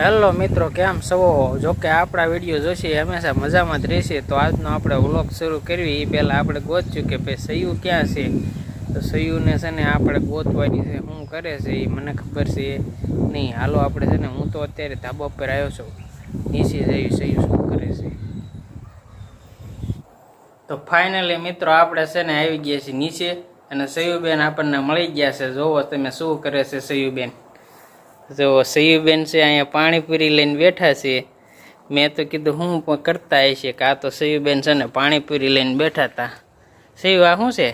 Hello મિત્રો, કેમ છો? જો કે આપણા વીડિયો જોશે, હંમેશા મજામાં જ રહેશે. તો આજનો આપણે વ્લોગ શરૂ કરવી એ પહેલાં આપણે ગોતશું કે ભાઈ સયું ક્યાં છે? તો સયુને છે ને આપણે ગોતવાની છે, શું કરે છે એ મને ખબર છે નહીં. હાલો, આપણે છે ને, હું તો અત્યારે ધાબા પર આવ્યો છું. નીચે જઈ સયું શું કરે છે. તો ફાઇનલી મિત્રો, આપણે છે ને આવી ગયા છીએ નીચે. અને સયુબેન આપણને મળી ગયા છે. જોવો તમે શું કરે છે સયુબેન. જો સયુબેન છે અહીંયા પાણીપુરી લઈને બેઠા છે. મેં તો કીધું હું પણ કરતા હશે કે આ તો સયુબેન છે ને પાણીપુરી લઈને બેઠા હતા સયુ આ શું છે?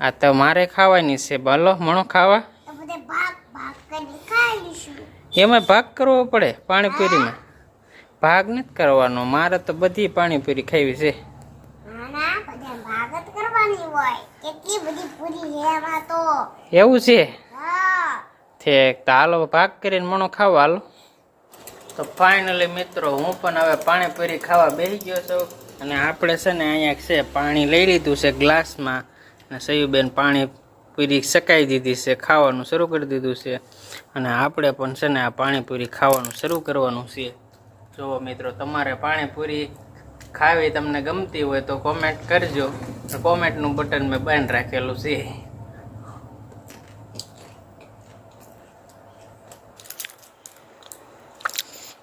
આ તો મારે ખાવાની છે. ભલો મણો ખાવા. એમાં ભાગ કરવો પડે પાણીપુરીમાં. ભાગ નથી કરવાનો. મારે તો બધી પાણીપુરી ખાવી છે. એવું છે? ઠીક તો હાલો ભાગ કરીને મણો ખાવા હાલો. તો ફાઇનલી મિત્રો, હું પણ હવે પાણીપુરી ખાવા બેસી ગયો છું અને આપણે છે ને અહીંયા છે પાણી લઈ લીધું છે ગ્લાસમાં અને સયુબેન પાણીપુરી સકાઈ દીધી છે, ખાવાનું શરૂ કરી દીધું છે અને આપણે પણ છે ને આ પાણીપુરી ખાવાનું શરૂ કરવાનું છે. જુઓ મિત્રો, તમારે પાણીપુરી ખાવી તમને ગમતી હોય તો કોમેન્ટ કરજો. કોમેન્ટનું બટન મેં બંધ રાખેલું છે.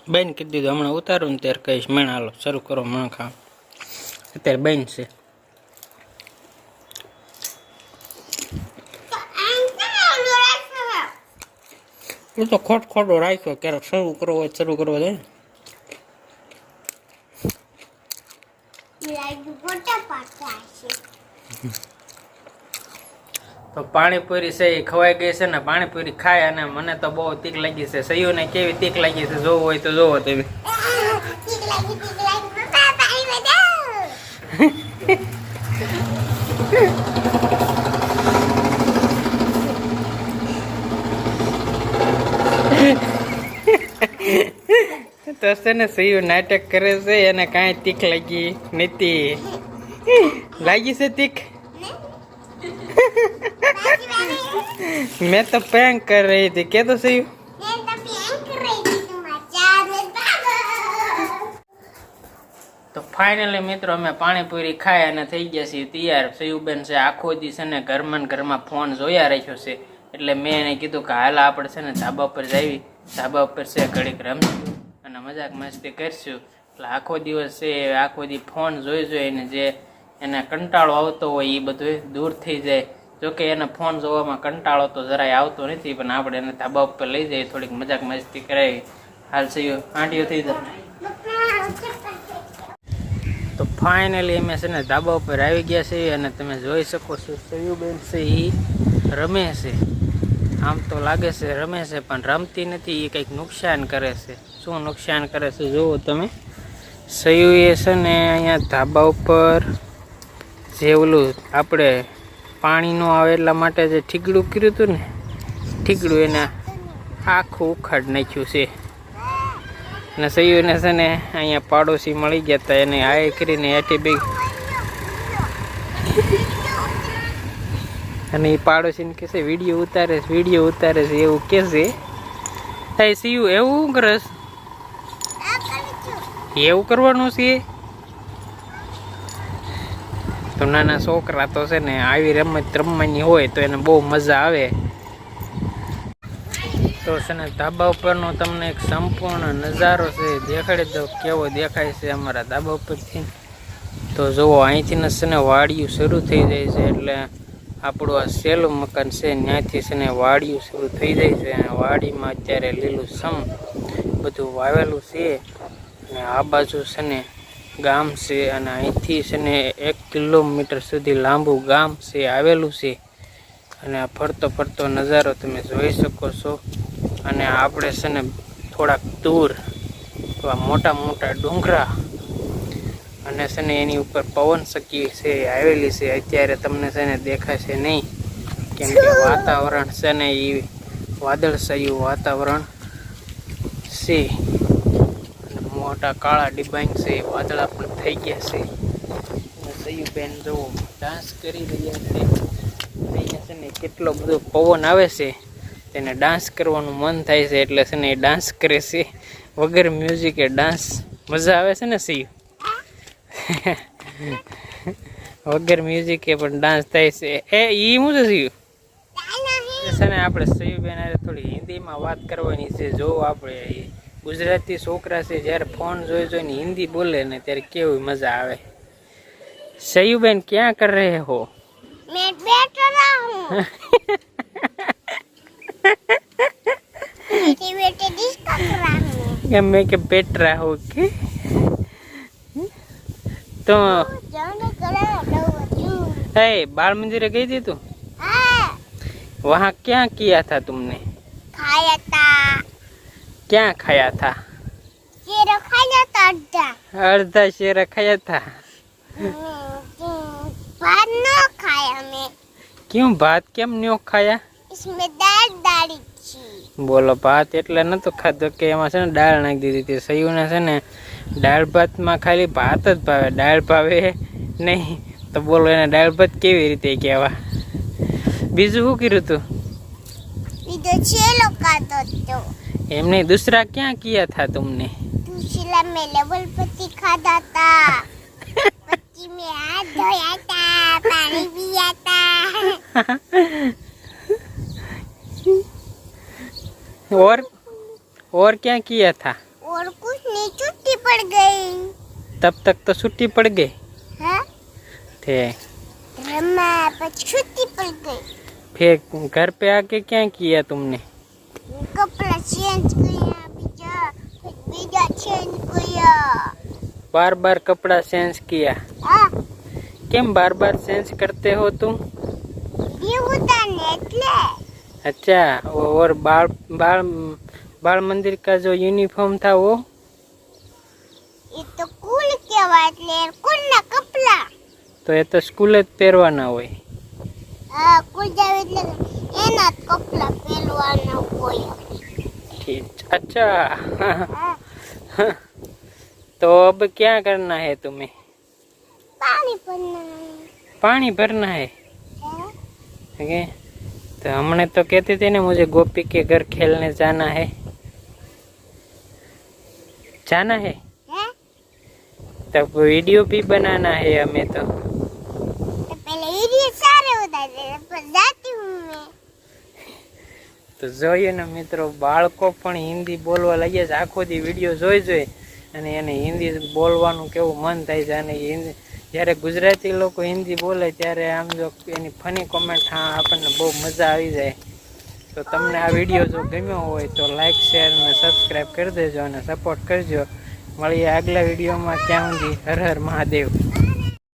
બેન કીધું દીધું, હમણાં ઉતારું ને ત્યારે કહીશ મેણ હાલો, શરૂ કરો મણ ખા અત્યારે બેન છે? એ તો ખોટ ખોટો રાખ્યો, ક્યારેક શરૂ કરવો હોય શરૂ કરવો જાય ને. ઈ લાગ્યું ગોટા પાકા છે તો પાણીપુરી છે ખવાઈ ગઈ છે ને પાણીપુરી ખાય અને મને તો બહુ તીક લાગી છે. સયુને કેવી તીક લાગી છે જોવું હોય તો જોવો બતાવો તો છે ને સયુ નાટક કરે છે, એને કાંઈ તીક લાગી નથી. લાગી છે તીક? બાકી तो મેં તો रही કરી રહી હતી. કે તો ફાઇનલી મિત્રો અમે પાણીપુરી ખાઈ અને થઈ ગયા છીએ તૈયાર. સયુબેન છે આખો દિવસ છે ને ઘરમાં ઘરમાં ફોન જોયા રાખ્યો છે. એટલે મેં એને કીધું કે હાલ આપણે છે ને ધાબા પર જાવી ધાબા પર છે ઘડીક રમશું અને મજાક મસ્તી કરશું. એટલે આખો દિવસ છે આખો દી ફોન જોઈ જોઈને જે એને કંટાળો આવતો હોય એ બધું દૂર થઈ જાય. જોકે એને ફોન જોવામાં કંટાળો તો જરાય આવતો નથી, પણ આપણે એને ધાબા ઉપર લઈ જઈએ, થોડીક મજાક મસ્તી કરાવી હાલ સૈયો આંટીઓ થઈ જાય તો ફાઇનલી અમે છે ને ધાબા ઉપર આવી ગયા છીએ અને તમે જોઈ શકો છો સયુબેન છે એ રમે છે. આમ તો લાગે છે, રમે છે, પણ રમતી નથી એ કંઈક નુકસાન કરે છે. શું નુકસાન કરે છે, જુઓ તમે. સયુ એ છે ને અહીંયા ધાબા ઉપર જે ઓલું આપણે પાણી ન આવે એટલા માટે જે ઠીકડું કર્યું હતું ને ઠીકડું એને આખું ઉખાડ નાખ્યું છે. અને સૈયુને છે ને અહીંયા પાડોશી મળી ગયા હતા એને હાય કરીને હેઠી બી અને એ પાડોશીને કહેશે વીડિયો ઉતારે છે વીડિયો ઉતારે છે એવું કહેશે. થાય સિયું એવું કરસ? એવું કરવાનું છે? તો નાના છોકરા તો છે ને આવી રમત રમવાની હોય તો એને બહુ મજા આવે. તો છે ને ધાબા ઉપરનો તમને એક સંપૂર્ણ નજારો છે દેખાડી દો કેવો દેખાય છે અમારા ધાબા ઉપરથી. તો જુઓ અહીંથી ને છે ને વાડિયું શરૂ થઈ જાય છે, એટલે આપણું આ સહેલું મકાન છે, ત્યાંથી છે ને વાડિયું શરૂ થઈ જાય છે, અને વાડીમાં અત્યારે લીલું સમ બધું વાવેલું છે, અને આ બાજુ છે ને ગામ છે અને અહીંથી છે ને એક કિલોમીટર સુધી લાંબુ ગામ છે, આવેલું છે. અને આ ફરતો ફરતો નજારો તમે જોઈ શકો છો. અને આપણે છે ને થોડાક દૂર એવા મોટા મોટા ડુંગરા અને છે ને એની ઉપર પવન શકી છે, આવેલી છે. અત્યારે તમને છે ને દેખાશે નહીં. કેમ કે વાતાવરણ છે ને એ વાદળછાયું વાતાવરણ છે. મોટા કાળા ડિબાઈંગ છે વાદળા પણ થઈ ગયા છે. સયુબેન જુઓ ડાન્સ કરી રહ્યા છે. અહીંયા છે ને કેટલો બધો પવન આવે છે. તેને ડાન્સ કરવાનું મન થાય છે એટલે છે ને એ ડાન્સ કરે છે. વગર મ્યુઝિક એ ડાન્સ મજા આવે છે ને સી વગર મ્યુઝિક એ પણ ડાન્સ થાય છે. એ ઈ શું છે સી છે ને આપણે સયુબેન થોડી હિન્દીમાં વાત કરવાની છે. જો આપણે ગુજરાતી છોકરા છે જ્યારે ફોન જોઈ જોઈને હિન્દી બોલે ને ત્યારે કેવી મજા આવે સયુબેન ક્યાં કર રહે હો मैं बैठ रहा हूँ बेटे बेटे डिस्को कर रहा हूँ કે મેં કે બેઠ રહા હો કે તો जाने करा दो ए बाल मंदिर गई थी तू हाँ वहाँ क्या किया था तुमने खाया था क्या खाया था शेर खाया था अड्डा अर्धा शेर खाया था भात न खाया मैं क्यों भात કેમ ન્યો ખાયા इसमें दाल डाली थी બોલો ભાત એટલે નતો ખાધો કે એમાં છે ને દાળ નાખી દીધી હતી સયુને છે ને દાળ ભાતમાં ખાલી ભાત જ ભાવે દાળ ભાવે નહીં તો બોલો એને દાળ ભાત કેવી રીતે કહેવા બીજું શું કર્યું તું બીજો છેલ્લો ખાતો તો એમને દૂસરા ક્યાં કિયા था तुमने दूसरा में लेवल पत्ती खाता था पत्ती में हाथ धोया था पानी पिया था और और क्या किया था और कुछ नहीं छुट्टी पड़ गई तब तक तो छुट्टी पड़ गई हाँ थे रमा पर छुट्टी पड़ गई फिर घर पे आके क्या किया तुमने कपड़ा चेंज किया बीजा फिर बीजा चेंज किया बार बार कपड़ा चेंज किया हाँ કેમ બાર બાર चेंज करते हो तुम ये होता ने એટલે अच्छा और बाल बाल बाल मंदिर का जो यूनिफॉर्म था वो એ તો કુલ કહેવાય એટલે કુલના કપડા તો એ તો સ્કૂલે જ પહેરવાના હોય હા કુલ જાવ એટલે એના જ કપડા પહેરવાના હોય ठीक अच्छा હા तो अब क्या करना है तुम्हें પાણી પણ पानी भरना है ओके तो हमने तो कहते थे ना मुझे गोपी के घर खेलने जाना है जाना है હે तब वीडियो भी बनाना है हमें तो तो पहले वीडियो सारे होता थे पर जाती हूँ मैं તો જોઈએ ને મિત્રો, બાળકો પણ હિન્દી બોલવા લાગ્યા છે. આખો દી વીડિયો જોઈ જોઈ અને એને હિન્દી બોલવાનું કેવું મન થાય છે. અને હિન્દી, જ્યારે ગુજરાતી લોકો હિન્દી બોલે ત્યારે આમ જો એની ફની કોમેન્ટ હા, આપણને બહુ મજા આવી જાય. તો તમને આ વીડિયો જો ગમ્યો હોય તો લાઇક શેર અને સબસ્ક્રાઈબ કરી દેજો અને સપોર્ટ કરજો. મળીએ આગલા વિડીયોમાં. ત્યાં સુધી હર હર મહાદેવ.